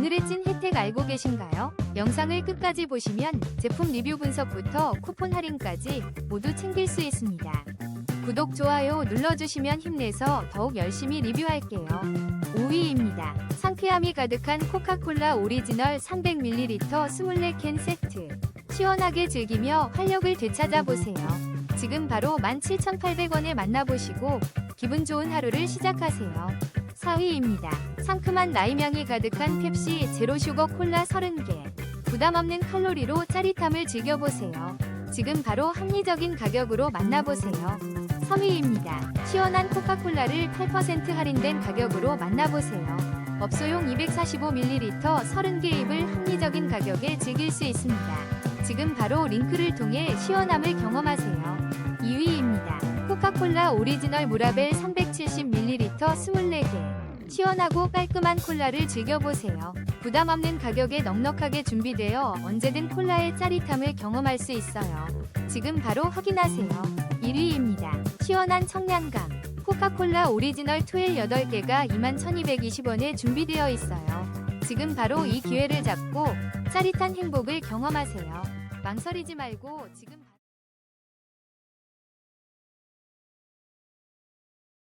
오늘의 찐 혜택 알고 계신가요? 영상을 끝까지 보시면 제품 리뷰 분석부터 쿠폰 할인까지 모두 챙길 수 있습니다. 구독, 좋아요 눌러주시면 힘내서 더욱 열심히 리뷰할게요. 5위입니다. 상쾌함이 가득한 코카콜라 오리지널 300ml 24캔 세트. 시원하게 즐기며 활력을 되찾아보세요. 지금 바로 17,800원에 만나보시고 기분 좋은 하루를 시작하세요. 4위입니다. 상큼한 라임향이 가득한 펩시 제로슈거 콜라 30개. 부담 없는 칼로리로 짜릿함을 즐겨보세요. 지금 바로 합리적인 가격으로 만나보세요. 3위입니다. 시원한 코카콜라를 8% 할인된 가격으로 만나보세요. 업소용 245ml 30개 입을 합리적인 가격에 즐길 수 있습니다. 지금 바로 링크를 통해 시원함을 경험하세요. 2위입니다. 코카콜라 오리지널 무라벨 370ml 24개. 시원하고 깔끔한 콜라를 즐겨보세요. 부담 없는 가격에 넉넉하게 준비되어 언제든 콜라의 짜릿함을 경험할 수 있어요. 지금 바로 확인하세요. 1위입니다. 시원한 청량감. 코카콜라 오리지널 12 8개가 21,220원에 준비되어 있어요. 지금 바로 이 기회를 잡고 짜릿한 행복을 경험하세요. 망설이지 말고 지금